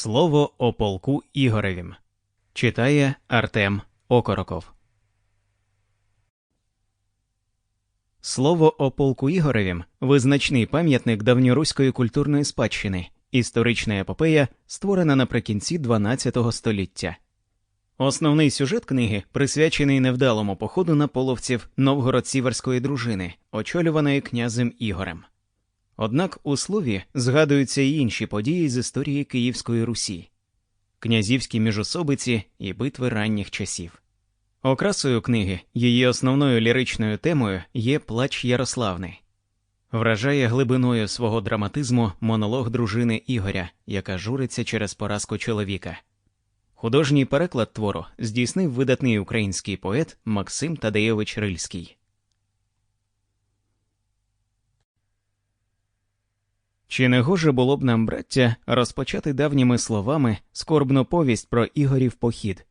Слово о полку Ігоревім читає Артем Окороков. Слово о полку Ігоревім визначний пам'ятник давньоруської культурної спадщини, історична епопея, створена наприкінці XII століття. Основний сюжет книги присвячений невдалому походу на половців новгород-сіверської дружини, очолюваної князем Ігорем. Однак у слові згадуються й інші події з історії Київської Русі, князівські міжособиці і битви ранніх часів. Окрасою книги, її основною ліричною темою є плач Ярославни, вражає глибиною свого драматизму монолог дружини Ігоря, яка журиться через поразку чоловіка. Художній переклад твору здійснив видатний український поет Максим Тадеєвич Рильський. Чи не гоже було б нам, браття, розпочати давніми словами скорбну повість про Ігорів похід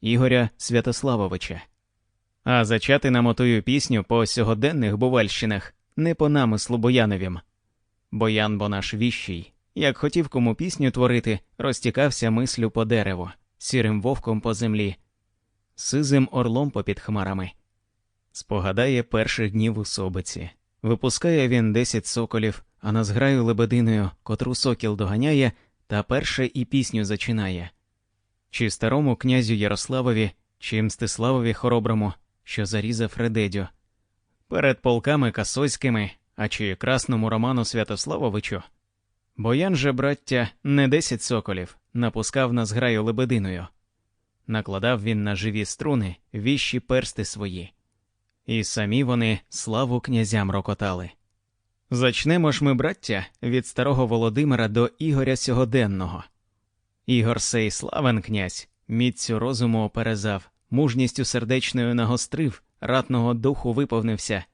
Ігоря Святославовича, а зачати нам отою пісню по сьогоденних бувальщинах не по намислу Бояновім. Боян бо наш віщий, як хотів кому пісню творити, розтікався мислю по дереву, сірим вовком по землі, сизим орлом попід хмарами. Спогадає перших днів у собиці, випускає він десять соколів а на зграю лебединою, котру сокіл доганяє, та перше і пісню зачинає. Чи старому князю Ярославові, чи Мстиславові хороброму, що зарізав Редедю, перед полками Касойськими, а чи красному Роману Святославовичу. Боян же, браття, не десять соколів, напускав на зграю лебединою. Накладав він на живі струни віщі персти свої, і самі вони славу князям рокотали. Зачнемо ж ми, браття, від старого Володимира до Ігоря Сьогоденного. Ігор сей славен князь, міцю розуму оперезав, мужністю сердечною нагострив, ратного духу виповнився,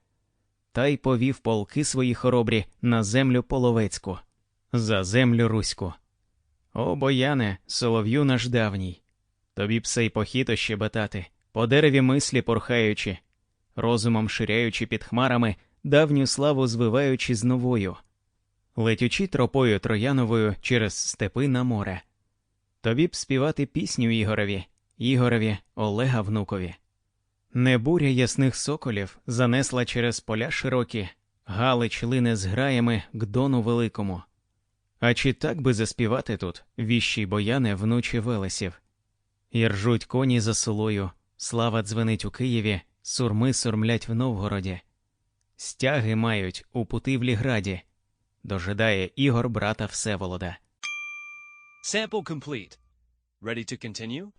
та й повів полки свої хоробрі на землю половецьку, за землю руську. О, бояне, солов'ю наш давній, тобі б сей похід ощебетати, по дереві мислі порхаючи, розумом ширяючи під хмарами давню славу звиваючи з новою, летючи тропою трояновою через степи на море. Тобі б співати пісню Ігорові, Ігорові, Олега внукові. Не буря ясних соколів занесла через поля широкі, Галич лине з граями к дону великому. А чи так би заспівати тут віщі бояне внучі Велесів? І ржуть коні за солою, слава дзвенить у Києві, сурми сурмлять в Новгороді. Стяги мають у Путивлі-граді. Дожидає Ігор брата Всеволода. Sample complete. Ready to continue?